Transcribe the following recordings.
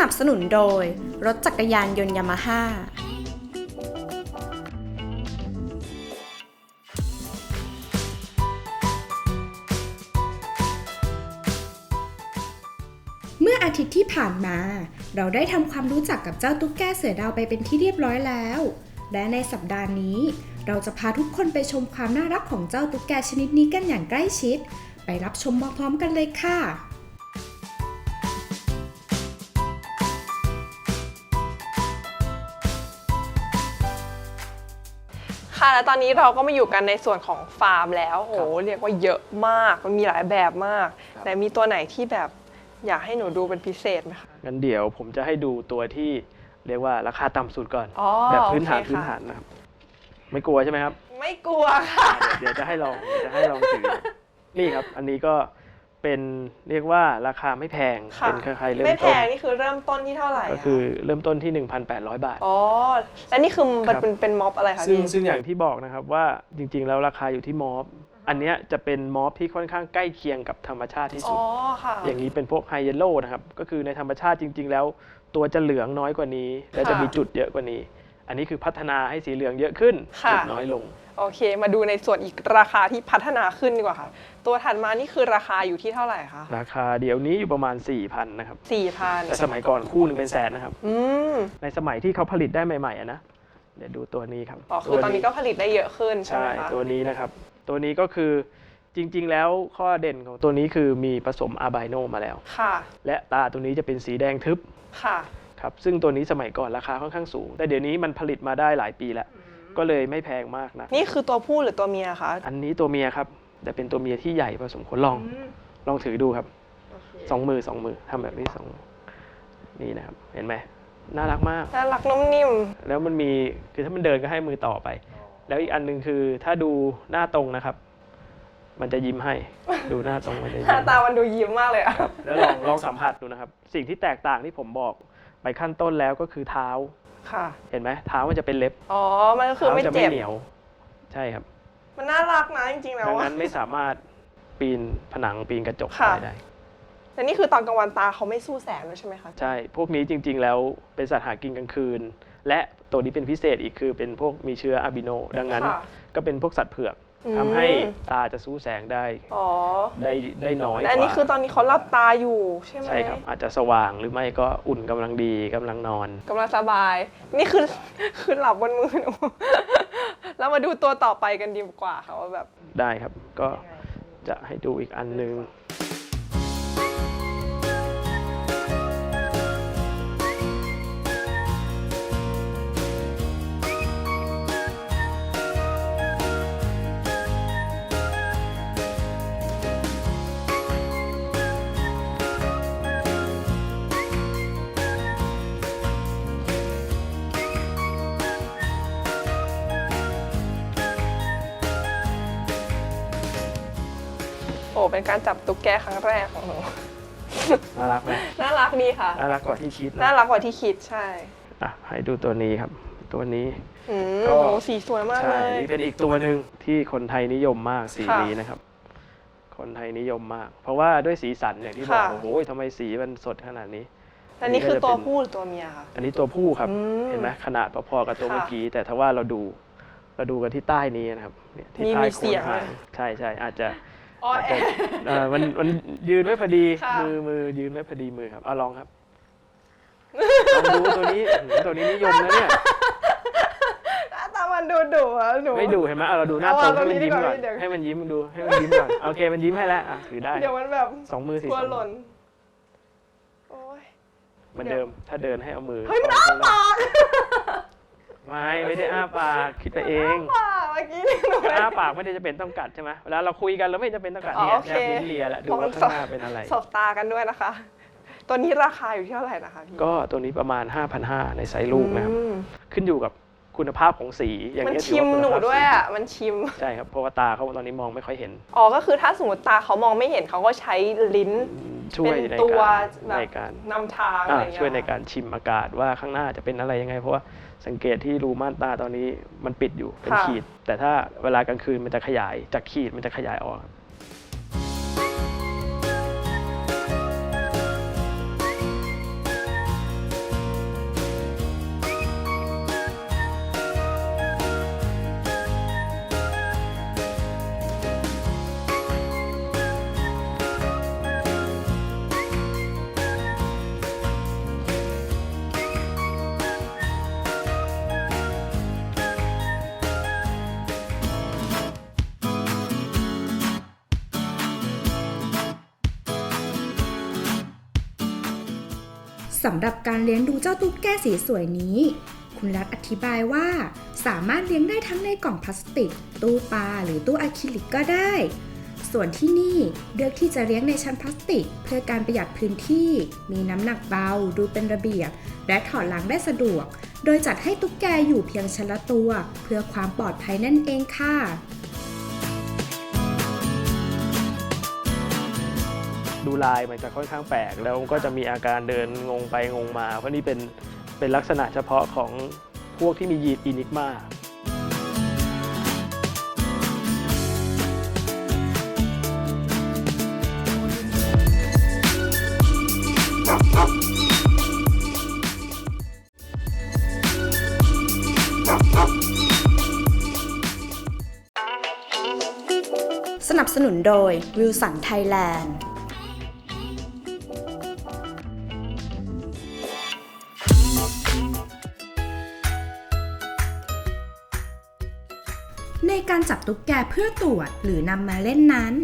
นับสนุนโดย รถจักรยานยนต์ยามาฮ่า เมื่ออาทิตย์ที่ผ่านมา เราได้ทำความรู้จักกับเจ้าตุ๊กแกเสือดาวไปเป็นที่เรียบร้อยแล้ว และในสัปดาห์นี้ เราจะพาทุกคนไปชมความน่ารักของเจ้าตุ๊กแกชนิดนี้กันอย่างใกล้ชิด ไปรับชมพร้อมๆกันเลยค่ะ แล้วตอนนี้เราก็มาอยู่กันในส่วนของฟาร์มแล้วโหครับเรียกว่าเยอะมาก มันมีหลายแบบมากครับแต่มีตัวไหนที่แบบอยากให้หนูดูเป็นพิเศษไหมคะ งั้นเดี๋ยวผมจะให้ดูตัวที่เรียกว่าราคาต่ำสุดก่อน อ๋อแบบพื้นฐานโอเคพื้นค่ะฐานนะครับ ไม่กลัวใช่ไหมครับ ไม่กลัวค่ะ เดี๋ยวจะให้ลองเดี๋ยวจะให้ลองถือ นี่ครับ อันนี้ก็ เป็นเรียกว่าราคาไม่แพง ค่ะเป็นคล้ายๆเริ่มไม่แพต้น งนี่คือเริ่มต้นที่เท่าไหร่ะก็คือเริ่มต้นที่ 1,800 บาท อ๋อแล้วนี่คือมันครับเป็นเป็นม็อบอะไรคะซึ่งพี่ ซึ่งอย่างที่บอกนะครับว่าจริง ๆ แล้วราคาอยู่ที่มอฟอันเนี้ยจะเป็นมอฟที่ค่อนข้างใกล้เคียงกับธรรมชาติที่อ๋สุอดค่ะ อย่างนี้เป็นพวกไฮเยลโล่นะครับ ก็คือในธรรมชาติจริง ๆ แล้ว ตัวจะเหลืองน้อยกว่านี้ และจะค่ะมีจุดเยอะกว่านี้ อันนี้คือพัฒนาให้สีเหลืองเยอะขึ้นค่ะ จุดน้อยลง โอเค มาดูในส่วนอีกราคาที่พัฒนาขึ้นดีกว่าค่ะ ตัวถัดมานี่คือราคาอยู่ที่เท่าไหร่คะ ราคาเดี๋ยวนี้อยู่ประมาณ 4,000นะครับสี่พันแต่สมัยก่อนคู่หนึ่งเป็นแสนนะครับ อืมในสมัยที่เขาผลิตได้ใหม่ๆอะนะเดี๋ยวดูตัวนี้ครับอ๋อคือตอนนี้ก็ผลิตได้เยอะขึ้นใช่ไหใช่มคะตัวนี้นะครับ ตัวนี้ก็คือจริงๆ แล้วข้อเด่นของตัวนี้คือมีผสมอาไบโนมาแล้ว ค่ะ และตาตัวนี้จะเป็นสีแดงทึบค่ะ ครับซึ่งตัวนี้สมัยก่อนราคาค่อนข้างสูง แต่เดี๋ยวนี้มันผลิตมาได้หลายปีแล้ว ก็เลยไม่แพงมากนะนี่คือตัวผู้หรือตัวเมียคะอันนี้ตัวเมียครับ แต่เป็นตัวเมียที่ใหญ่พอสมควรลองอืมลองถือดูครับโอเคสองมือสองมือทำแบบนี้สองมือนี่นะครับ เห็นไหมน่ารักมากน่ารักนุ่มนิ่ม แล้วมันมีคือถ้ามันเดินก็ให้มือต่อไป แล้วอีกอันหนึงคือถ้าดูหน้าตรงนะครับ มันจะยิ้มให้ดูหน้าตรงมันจะหยิ้น้ามตามันดูยิ้มมากเลยอะครับแล้วลองลองสัมผัสดูนะครับ สิ่งที่แตกต่างที่ผมบอกไปขั้นต้นแล้วก็คือเท้า ค่ะ เห็นไหมเท้ามันจะเป็นเล็บอ๋อ มันก็คือเท้าไม่จะไม่เจ็บ เหนียว ใช่ครับ มันน่ารักนะจริงๆแล้วดังอะ นั้นไม่สามารถปีนผนังปีนกระจกค่ะ อะไรได้ แต่นี่คือตอนกลางวันตาเขาไม่สู้แสงด้วยใช่ไหมคะ ใช่ พวกนี้จริง ๆ แล้วเป็นสัตว์หากินกลางคืน และตัวนี้เป็นพิเศษอีกคือเป็นพวกมีเชื้ออะบิโน ดังนั้นค่ะ ก็เป็นพวกสัตว์เผือก อืม ทำให้ตาจะสู้แสงได้อ๋อได้ได้น้อยกและอันนี้ว่าคือตอนนี้เขาหลับตาอยู่ใช่ไหมใช่ครับ อาจจะสว่างหรือไม่ก็อุ่นกำลังดีกำลังนอน กำลังสบาย นี่คือ คือหลับบนมือหนู แล้วมาดูตัวต่อไปกันดีกว่าค่ะว่าแบบ ได้ครับ ก็จะให้ดูอีกอันหนึง เป็นการจับตุ๊กแกครั้งแรกของหนู น่ารักไหมน่ารักดีค่ะ น่ารักกว่าที่คิดน่านะรักกว่าที่คิดใช่อะให้ดูตัวนี้ครับ ตัวนี้ อืมก็ โอ้สีสวยมากใช่เลย นี่เป็นอีกตัวหนึ่งที่คนไทยนิยมมากสีค่ะนี้นะครับ คนไทยนิยมมาก เพราะว่าด้วยสีสันอย่างที่บอกค่ะ โอ้โหทำไมสีมันสดขนาดนี้และนี่คือตัวอันนี้ก็จะเป็นผู้หรือตัวเมียคะอันนี้ตัวผู้ครับ อืมเห็นไหมขนาดพอๆกับตัวค่ะเมื่อกี้ แต่ถ้าว่าเราดู เราดูกันที่ใต้นี้นะครับเนี่ยที่มีใต้มีโคเสีนยงหางเลย ใช่ใช่อาจจะ อ๋ออาจแอจะเอ่อมันมันยืนไม่พอดีค่ะ มือมือยืนไม่พอดีมือครับเอาลองครับลลองดูตัวนี้อื้อหือตัวนี้นิยมนะเนี่ย หน้าตามันดูดุอะหนู ไม่ดูเห็นไหมเอาเราดูหน้าเอาตรงเอาให้มันยิ้มตัวนี้ก่อนดีกว่า ให้มันยิ้มดูให้มันยิ้มก่อนโอเคมันยิ้มให้แล้วอะถือได้เดี๋ยวมันแบบสองมือสี่กลัวสองหมืล่อนโอ้ย เหมือนเดิม ถ้าเดินให้เอามือเฮ้ยมันข้อ้าข้างหลังปากไม่ไม่ได้อ้าปากคิดไปเองปากเมื่อกี้นี่หนูอ้าปากไม่ได้จะเป็นต้องกัดใช่ไหมเวลาเราคุยกันเราไม่จำเป็นต้องกัดอ๋อเนี่ยโอเคแนบลิ้นเลียแหละดูว่าข้างหน้าเป็นอะไร สบตากันด้วยนะคะ ตัวนี้ราคาอยู่ที่เท่าไหร่นะคะพี่ก็ตัวนี้ประมาณ 5,500 ในไซส์ลูกนะครับ อืมขึ้นอยู่กับคุณภาพของสี อย่างมันเงี้ยชิมถืหนูอาคุณภาพด้วยสีอะ มันชิมใช่ครับเพราะว่าตาเขาตอนนี้มองไม่ค่อยเห็นอ๋อ ก็คือถ้าสมมติตาเขามองไม่เห็นเขาก็ใช้ลิ้น ช่วยเป็นในตัวการแบในบการนำทางอะไรอ่าเงี้ยช่วยในการชิมอากาศว่าข้างหน้าจะเป็นอะไรยังไง เพราะว่า สังเกตที่รูม่านตาตอนนี้มันปิดอยู่เป็นขีด แต่ถ้าเวลากลางคืนมันจะขยายจากขีดมันจะขยายออก สำหรับการเลี้ยงดูเจ้าตุ๊กแกสีสวยนี้ คุณรัฐอธิบายว่า สามารถเลี้ยงได้ทั้งในกล่องพลาสติก ตู้ปลาหรือตู้อะคริลิกก็ได้ ส่วนที่นี่เลือกที่จะเลี้ยงในชั้นพลาสติก เพื่อการประหยัดพื้นที่ มีน้ำหนักเบา ดูเป็นระเบียบ และถอดล้างได้สะดวก โดยจัดให้ตุ๊กแกอยู่เพียงชั้นละตัว เพื่อความปลอดภัยนั่นเองค่ะ ดูลายมันจะค่อนข้างแปลก แล้วก็จะมีอาการเดินงงไปงงมา เพราะนี่เป็นเป็นลักษณะเฉพาะของพวกที่มียีนอินิกมาสนับสนุนโดยวิล จับตุ๊กแกเพื่อตรวจหรือนำมาเล่นนั้น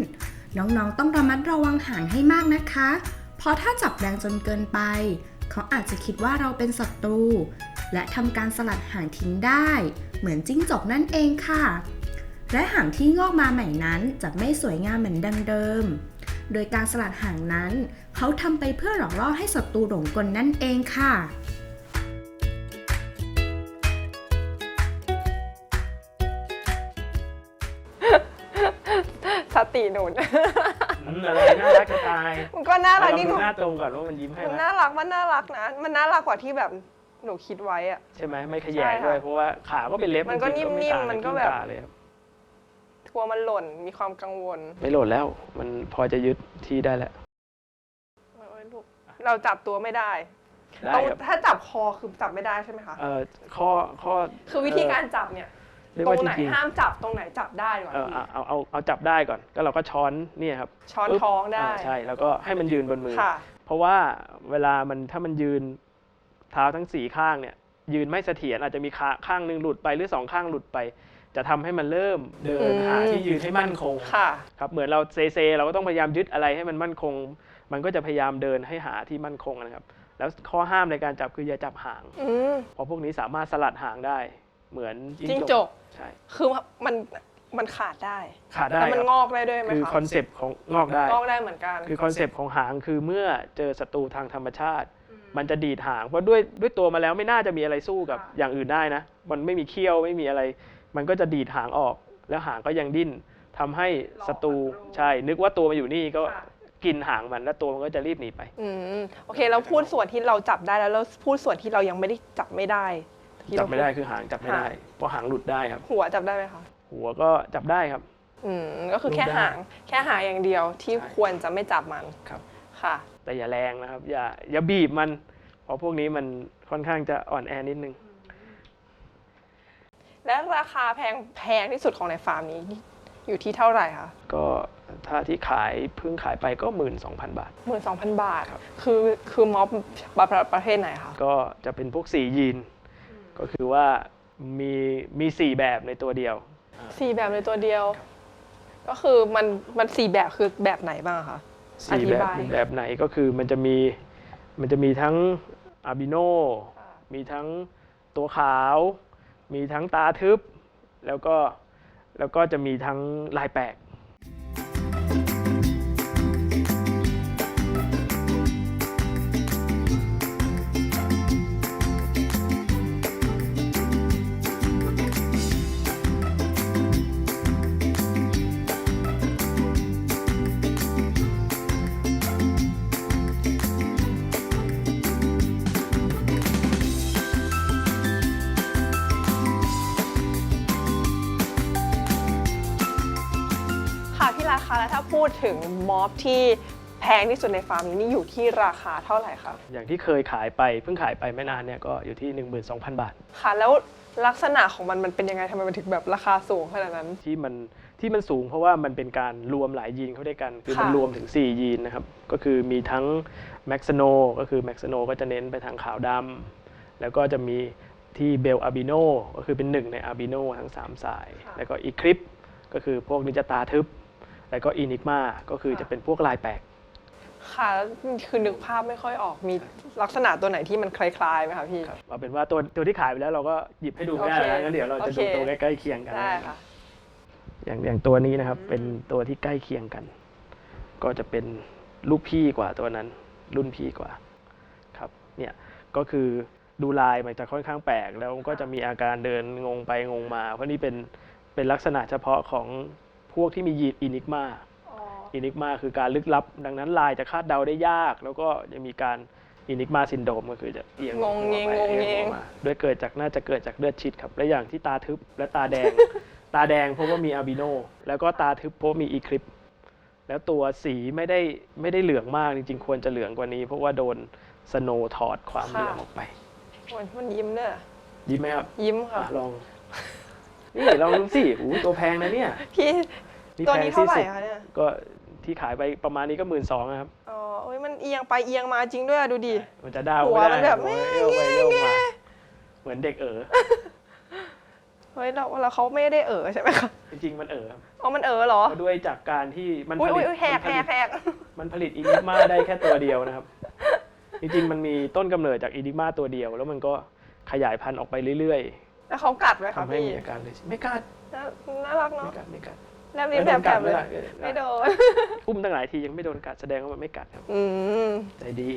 น้องๆต้องระมัดระวังหางให้มากนะคะ เพราะถ้าจับแรงจนเกินไป เขาอาจจะคิดว่าเราเป็นศัตรู และทำการสลัดหางทิ้งได้ เหมือนจิ้งจกนั่นเองค่ะ และหางที่งอกมาใหม่นั้นจะไม่สวยงามเหมือนดังเดิม โดยการสลัดหางนั้น เขาทำไปเพื่อหลอกล่อให้ศัตรูหลงกลนั่นเองค่ะ ติหนุน อืมอะไรน่ารักจะตายมันก็น่ารักเรานี่หดูนูหน้าตรงก่อนว่ามันยิ้มให้มันไหมน่ารักมันน่ารักนะ มันน่ารักกว่าที่แบบหนูคิดไว้อะ ใช่ไหมไม่ขใช่ยายค่ะด้วย เพราะว่าขาก็เป็นเล็บมันก็จริงๆนิ่มๆไต่างมันก็บแบบกิ้งาเลยครับกลัวมันหล่นมีความกังวลไม่โหลดแล้ว มันพอจะยึดที่ได้แล้วโอ๊ยลูกเราจับตัวไม่ได้ได้ต้องครับถ้าจับคอคือจับไม่ได้ใช่ไหมคะ เอ่อข้อข้อคือวิธีการจับเนี่ย เรียกตรว่างจไหนริงๆห้ามจับตรงไหนจับได้ก่อนเออพี่ เอาเอาเอาเอาจับได้ก่อน ก็เราก็ช้อนเนี่ยครับช้อนปึ๊บท้องได้าใช่ แล้วก็ให้มันยืนบนมือ ค่ะ เพราะว่าเวลามันถ้ามันยืนเท้าทั้งสี่ข้างเนี่ย ยืนไม่เสถียรอาจจะมีขาข้างหนึ่งหลุดไปหรือสองข้างหลุดไป จะทำให้มันเริ่มเดิอืนมหาที่ยืนให้มั่นคงค่ะ ครับเหมือนเราเซเซเราก็ต้องพยายามยึดอะไรให้มันมั่นคง มันก็จะพยายามเดินให้หาที่มั่นคงนะครับ แล้วข้อห้ามในการจับคืออย่าจับหาง อืมเพราะพวกนี้สามารถสลัดหางได้ เหมือนจิ้งจกใช่คือมันมันขาดได้ขาดได้แล้วมันครับงอกได้ด้วยไหมคือคะคอนเซปต์ของงอกได้งอกได้เหมือนกัน คือคอนเซปต์ของหางคือเมื่อเจอศัตรูทางธรรมชาติ มันจะดีดหางเพราะด้วยด้วยตัวมาแล้วไม่น่าจะมีอะไรสู้กับค่ะอย่างอื่นได้นะ มันไม่มีเขี้ยวไม่มีอะไร มันก็จะดีดหางออก แล้วหางก็ยังดิ้นทำให้ศัตรูใช่นึกว่าตัวมาอยู่นี่ก็ค่ะกินหางมันแล้วตัวมันก็จะรีบหนีไปอืมโอเคเราพูดส่วนที่เราจับได้แล้วเราพูดส่วนที่เรายังไม่ได้จับไม่ได้ที่ จัเราบไม่ได้คือหางจับไม่ได้หางเพราะหางหลุดได้ครับ หัวจับได้ไหมคะหัวก็จับได้ครับ อืมก็คือแค่ดูได้หางแค่หางอย่างเดียวที่ใช่ควรจะไม่จับมันครับค่ะ แต่อย่าแรงนะครับ อย่าอย่าบีบมัน เพราะพวกนี้มันค่อนข้างจะอ่อนแอนิดนึง และราคาแพงแพงที่สุดของในฟาร์มนี้อยู่ที่เท่าไหร่คะก็ถ้าที่ขายเพิ่งขายไปก็ 12,000 บาทหมื่นสองพันบาทครับคือคือม็อบประประเภทไหนคะก็จะเป็นพวกสียีน ก็คือว่ามีมีสี่แบบในตัวเดียว สี่แบบในตัวเดียว ก็คือมันมันสี่แบบคือแบบไหนบ้างอะคะสี่อธิแบบบายแบบไหนก็คือมันจะมีมันจะมีทั้งอาบิโนมีทั้งตัวขาว มีทั้งตาทึบ แล้วก็แล้วก็จะมีทั้งลายแปลก พูดถึงม็อบที่แพงที่สุดในฟาร์มนี้นี่อยู่ที่ราคาเท่าไหร่คะอย่างที่เคยขายไปเพิ่งขายไปไม่นานเนี่ยก็อยู่ที่ 12,000 บาท ค่ะ แล้วลักษณะของมันมันเป็นยังไงทำไมมันถึงแบบราคาสูงขนาดนั้น ที่มันที่มันสูงเพราะว่ามันเป็นการรวมหลายยีนเข้าด้วยกัน คือมันค่ะรวมถึง 4 ยีนนะครับ ก็คือมีทั้งแม็กซโนก็คือแม็กซโนก็จะเน้นไปทางขาวดำแล้วก็จะมีที่เบลอาบิโนก็คือเป็นหนึ่งในอาบิโนทั้ง 3 สาย แล้วก็อีคลิปก็คือพวกนิจตาทึบ แล้วก็อินิกมาก็คือจะเป็นพวกลายแปลก ค่ะแล้วคือนึกภาพไม่ค่อยออกมีลักษณะตัวไหนที่มันคล้ายๆไหมคะพี่ ครับเอาเป็นว่าตัวตัวที่ขายไปแล้วเราก็หยิบให้ดูไม่ได้โอเคแล้วงั้นเดี๋ยวเราจะโอดูเค ตัวใกล้ๆเคียงกันได้ค่ะ อย่างอย่างตัวนี้นะครับเป็นตัวที่ใกล้เคียงกัน ก็จะเป็นลูกพี่กว่าตัวนั้น รุ่นพี่กว่าครับเนี่ยก็คือดูลายมันจะค่อนข้างแปลก แล้วก็จะมีอาการเดินงงไปงงมา เพราะนี่เป็นเป็นลักษณะเฉพาะของ พวกที่มียีนอินิกมาอินิกมาคือการลึกลับ ดังนั้นลายจะคาดเดาได้ยาก แล้วก็จะมีการอินิกมาซินโดมก็คือจะเอียงงงเงงหัวไปงงเงงอียหัวมาด้วยเกิดจากน่าจะเกิดจากเลือดชิดครับ และอย่างที่ตาทึบและตาแดง ตาแดงเพราะว่ามีอาบิโน แล้วก็ตาทึบเพราะว่ามีอีคลิป แล้วตัวสีไม่ได้ไม่ได้เหลืองมากจริงๆ ควรจะเหลืองกว่านี้ เพราะว่าโดนสโนว์ถอดความเหลืองออกไปโอ้ยมันยิ้มเนี่ยยิ้มไหมครับ ยิ้มค่ะอะลอง นี่ลองดูสิอู้ตัวแพงนะเนี่ยพี่นี่ตัวแพงนี้เท่าไหร่ที่สุดคะเนี่ยก็ที่ขายไปประมาณนี้ก็หมื่นสองครับอ๋อโอ้ยมันเอียงไปเอียงมาจริงด้วยอะดูดิมันจะด้าวหัวไม่ได้มันแบบหัวเอี้ยวไปแง่เอี้ยวแง่มาเหมือนเด็กเอ๋อเฮ้ยเราเราเขาไม่ได้เออใช่ไหมคะจริงๆมันเอ๋อครับอ๋อมันเออเหรอก็ด้วยจากการที่มันอุ้ยผอุ้ลิยตอุ้ยแหกมันผแหลิกตแหกมันผลิตอินิกมาได้แค่ตัวเดียวนะครับ จริงๆมันมีต้นกำเนิดจากอินิกมาตัวเดียว แล้วมันก็ขยายพันธุ์ออกไปเรื่อย แล้วเขากัดไหมๆคะทำให้พี่มีอาการเลยไม่กัดน่าน่ารักไม่เนาะกัดไม่กัดแลบลิ้นแผลบๆเลยไม่โดนกัดไม่โดน อุ้มตั้งหลายทียังไม่โดนกัดแสดงว่ามันไม่กัดครับ อืมใจดี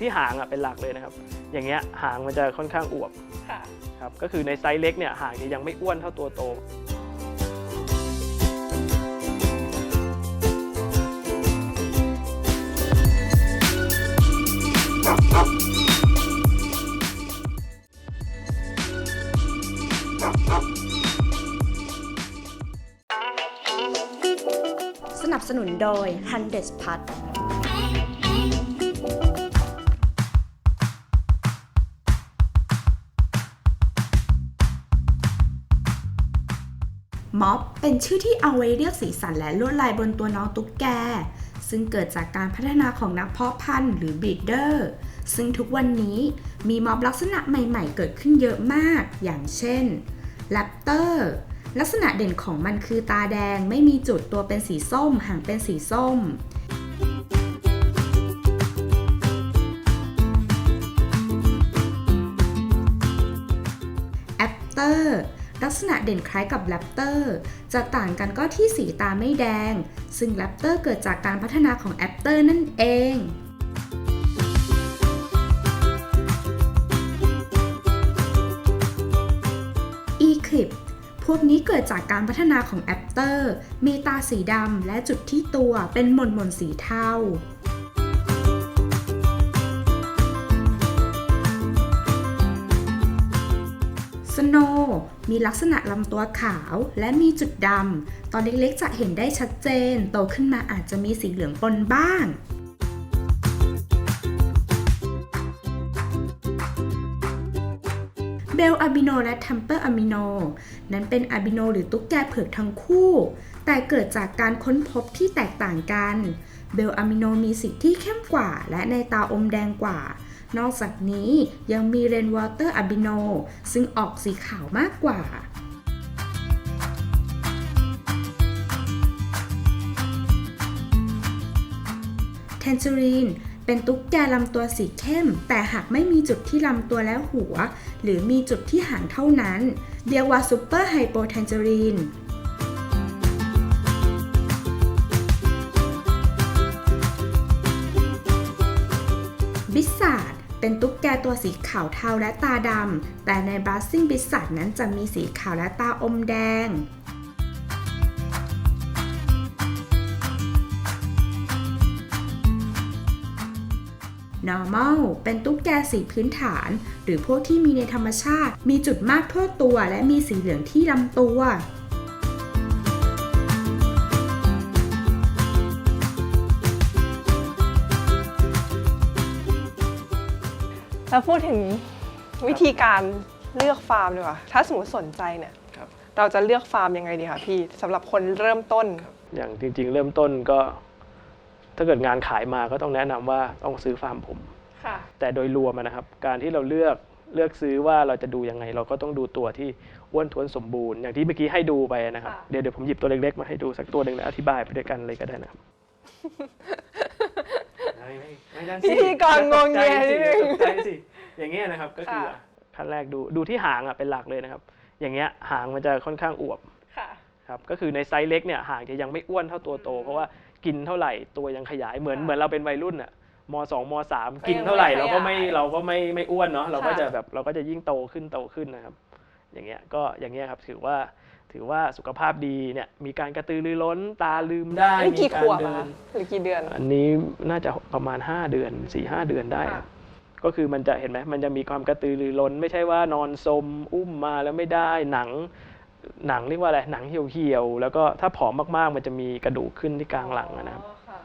ที่หางอะเป็นหลักเลยนะครับ อย่างเงี้ยหางมันจะค่อนข้างอวบค่ะ ครับก็คือในไซส์เล็กเนี่ยหางจะยังไม่อ้วนเท่าตัวโต สนับสนุนโดย h u n d e s p u t เป็นชื่อที่เอาไว้เรียกสีสันและลวดลายบนตัวน้องตุ๊กแก ซึ่งเกิดจากการพัฒนาของนักเพาะพันธุ์หรือบีดเดอร์ ซึ่งทุกวันนี้มีมอบลักษณะใหม่ๆ เกิดขึ้นเยอะมาก อย่างเช่นแรปเตอร์ลักษณะเด่นของมันคือตาแดงไม่มีจุดตัวเป็นสีส้ม หางเป็นสีส้ม แอปเตอร์ ลักษณะเด่นคล้ายกับแรปเตอร์ จะต่างกันก็ที่สีตาไม่แดง ซึ่งแรปเตอร์เกิดจากการพัฒนาของแอปเตอร์นั่นเอง e c l i p ผพวกนี้เกิดจากการพัฒนาของแอปเตอร์ มีตาสีดำและจุดที่ตัวเป็นหม่นหม่นสีเทา มีลักษณะลำตัวขาวและมีจุดดำ ตอนเล็กๆจะเห็นได้ชัดเจน โตขึ้นมาอาจจะมีสีเหลืองปนบ้างเบลอะบิโนและทัมเปอร์อะมิโนนั้นเป็นอะบิโนหรือตุ๊กแกเผือกทั้งคู่ แต่เกิดจากการค้นพบที่แตกต่างกัน เบลอะมิโนมีสีที่เข้มกว่า และในตาอมแดงกว่า นอกจากนี้ยังมีเรนวอเตอร์อะบิโน ซึ่งออกสีขาวมากกว่าแทน g e รีนเป็นตุ๊กแกลำตัวสีเข้ม แต่หากไม่มีจุดที่ลำตัวและหัว หรือมีจุดที่หางเท่านั้น เรียกว่าซูเปอร์ไฮโปแทน g e รีน บิสซาร์ดเป็นตุ๊กแกตัวสีขาวเทาและตาดำ แต่ในบ u สซิ่งบิสซาร์ดนั้นจะมีสีขาวและตาอมแดง normal เป็นตุ๊กแกสีพื้นฐาน หรือพวกที่มีในธรรมชาติ มีจุดมากทั่วตัว และมีสีเหลืองที่ลำตัว แล้วพูดถึงวิธีการเลือกฟาร์มดีกว่าถ้าสมมติสนใจเนี่ยครับ เราจะเลือกฟาร์มยังไงดีคะพี่สำหรับคนเริ่มต้น อย่างจริง ๆ เริ่มต้นก็ ถ้าเกิดงานขายมาก็ต้องแนะนำว่าต้องซื้อฟาร์มผม ค่ะ แต่โดยรวมอะนะครับ การที่เราเลือกเลือกซื้อว่าเราจะดูยังไง เราก็ต้องดูตัวที่อ้วนท้วนสมบูรณ์อย่างที่เมื่อกี้ให้ดูไปนะครับค่ะ เดี๋ยวเดี๋ยวผมหยิบตัวเล็กๆมาให้ดูสักตัวหนึ่งแล้วอธิบายไปด้วยกันเลยก็ได้นะครับไม่ไม่ไม่ได้พิธีกรงงแงนิดนึง ตกใจสิ อย่างเงี้ยนะครับก็คือค่ะ ขั้นแรกดูดูที่หางอะเป็นหลักเลยนะครับ อย่างเงี้ยหางมันจะค่อนข้างอวบค่ะ ครับก็คือในไซส์เล็กเนี่ยหางจะยังไม่อ้วนเท่าตัวโต เพราะว่ากินเท่าไหร่ตัวยังขยายเหมือนค่ะเหมือนเราเป็นวัยรุ่นอะมสองมสามก็ยังกินเท่าไหร่ไม่เราก็ไม่ขยายเราก็ไม่ไม่อ้วนเนาะเราก็ค่ะ จะแบบเราก็จะยิ่งโตขึ้นโตขึ้นนะครับ อย่างเงี้ยก็อย่างเงี้ยครับถือว่าถือว่าสุขภาพดีเนี่ยมีการกระตือรือร้นตาลืมได้นี่มีกี่กาขรวบเดิอะนหรือกี่เดือน อันนี้น่าจะประมาณ 5 เดือน4ีหเดือนได้ครับ ก็คือมันจะเห็นไหมมันจะมีความกระตือรือร้น ไม่ใช่ว่านอนสมอุ้มมาแล้วไม่ได้หนังหนังเรียกว่าอะไรหนังเหี่ยวๆแล้วก็ถ้าผอมมากๆ มันจะมีกระดูกขึ้นที่กลางหลังนะครับอ๋อค่ะ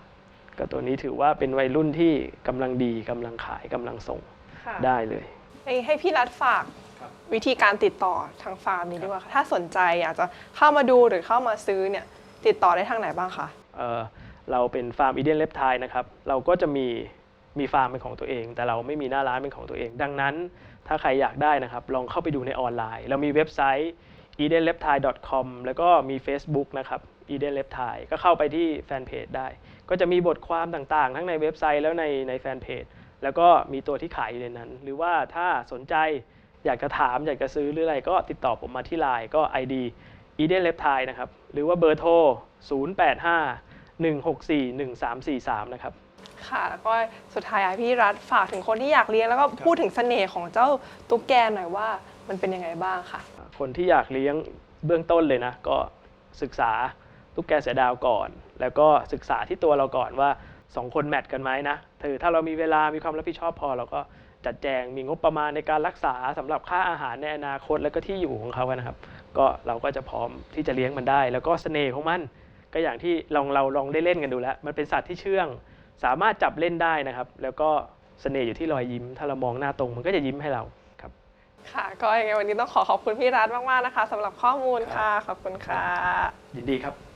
ก็ตัวนี้ถือว่าเป็นวัยรุ่นที่กำลังดีกำลังขายกำลังส่งค่ะได้เลยให้ให้พี่รัฐฝากครับวิธีการติดต่อทางฟาร์มนี้ดีกว่าค่ะถ้าสนใจอยากจะเข้ามาดูหรือเข้ามาซื้อเนี่ยติดต่อได้ทางไหนบ้างคะเอ่อเราเป็นฟาร์มอีเดียนเลปไทนะครับ เราก็จะมี มีฟาร์มเป็นของตัวเอง แต่เราไม่มีหน้าร้านเป็นของตัวเอง ดังนั้น ถ้าใครอยากได้นะครับ ลองเข้าไปดูในออนไลน์ เรามีเว็บไซต์ edenleptile.com แล้วก็มี Facebook นะครับ eden leptile ก็เข้าไปที่แฟนเพจได้ ก็จะมีบทความต่างๆ ทั้งในเว็บไซต์แล้วในในแฟนเพจแล้วก็มีตัวที่ขายอยู่ในนั้น หรือว่าถ้าสนใจอยากจะถามอยากจะซื้อหรืออะไรก็ติดต่อผมมาที่ไลน์ก็ ID eden leptile นะครับ หรือว่าเบอร์โทร 085 164 1343 นะครับ ค่ะแล้วก็สุดท้ายอยากให้พี่รัฐฝากถึงคนที่อยากเลี้ยงแล้วก็พูดถึงเสน่ห์ของเจ้าตุ๊กแกหน่อยว่ามันเป็นยังไงบ้างค่ะ คนที่อยากเลี้ยงเบื้องต้นเลยนะ ก็ศึกษาตุ๊กแกเสือดาวก่อน แล้วก็ศึกษาที่ตัวเราก่อนว่าสองคนแมทกันไหมนะถือถ้าเรามีเวลามีความรับผิดชอบพอเราก็จัดแจงมีงบประมาณในการรักษาสำหรับค่าอาหารในอนาคตแล้วก็ที่อยู่ของเขานะครับ ก็เราก็จะพร้อมที่จะเลี้ยงมันได้ แล้วก็เสน่ห์ของมัน ก็อย่างที่ลองเราลองได้เล่นกันดูแล้ว มันเป็นสัตว์ที่เชื่อง สามารถจับเล่นได้นะครับ แล้วก็เสน่ห์อยู่ที่รอยยิ้ม ถ้าเรามองหน้าตรงมันก็จะยิ้มให้เราครับค่ะ ก็ยังไงวันนี้ต้องขอขอบคุณพี่รัฐมากๆนะคะสำหรับข้อมูลค่ะขอบคุณค่ะยินดีครับ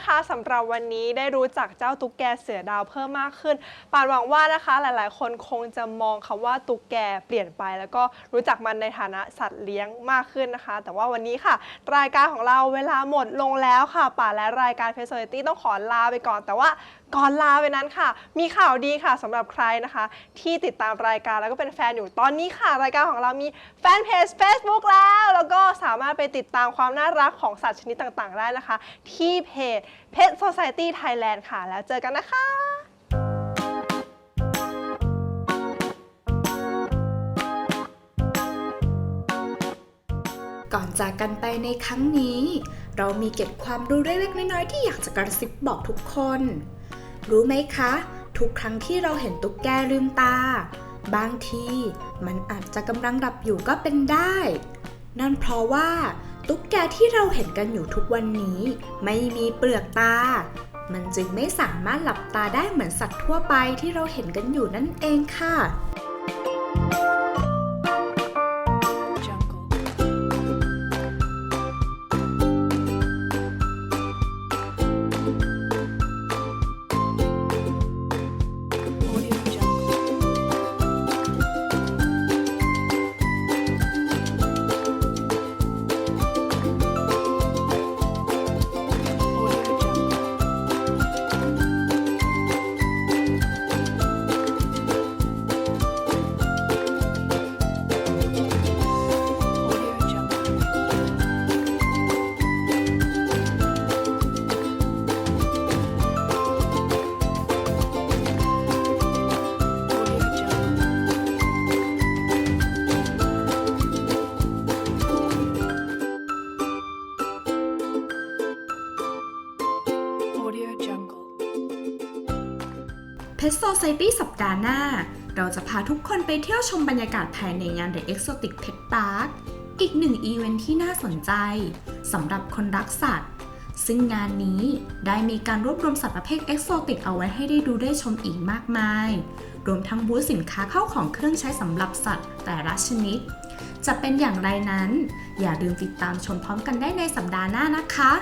นะคะสำหรับวันนี้ได้รู้จักเจ้าตุ๊กแกเสือดาวเพิ่มมากขึ้นปานหวังว่านะคะหลายๆ คนคงจะมองคำว่าตุ๊กแกเปลี่ยนไป แล้วก็รู้จักมันในฐานะสัตว์เลี้ยงมากขึ้นนะคะ แต่ว่าวันนี้ค่ะ รายการของเราเวลาหมดลงแล้วค่ะป่านและรายการเพ r ร์ตี้ต้องขอลาไปก่อนแต่ว่า ก่อนลาไปนั้นค่ะ มีข่าวดีค่ะสำหรับใครนะคะ ที่ติดตามรายการแล้วก็เป็นแฟนอยู่ตอนนี้ค่ะ รายการของเรามีแฟนเพจ Facebook แล้ว แล้วก็สามารถไปติดตามความน่ารักของสัตว์ชนิดต่างๆ ได้นะคะ ที่เพจ Pet Society Thailand ค่ะ แล้วเจอกันนะคะก่อนจากกันไปในครั้งนี้ เรามีเก็บความรู้เล็กๆน้อยๆที่อยากจะกระซิบบอกทุกคน รู้ไหมคะ ทุกครั้งที่เราเห็นตุ๊กแกลืมตา บางทีมันอาจจะกำลังหลับอยู่ก็เป็นได้ นั่นเพราะว่าตุ๊กแกที่เราเห็นกันอยู่ทุกวันนี้ ไม่มีเปลือกตา มันจึงไม่สามารถหลับตาได้เหมือนสัตว์ทั่วไปที่เราเห็นกันอยู่นั่นเองค่ะ Society สัปดาห์หน้า เราจะพาทุกคนไปเที่ยวชมบรรยากาศภายในงาน The Exotic Pet Park อีกหนึ่งอีเวนท์ที่น่าสนใจสำหรับคนรักสัตว์ ซึ่งงานนี้ได้มีการรวบรวมสัตว์ประเภทเอ็กโซติกเอาไว้ให้ได้ดูได้ชมอีกมากมาย รวมทั้งบูธสินค้าเข้าของเครื่องใช้สำหรับสัตว์แต่ละชนิด จะเป็นอย่างไรนั้น อย่าลืมติดตามชมพร้อมกันได้ในสัปดาห์หน้านะคะ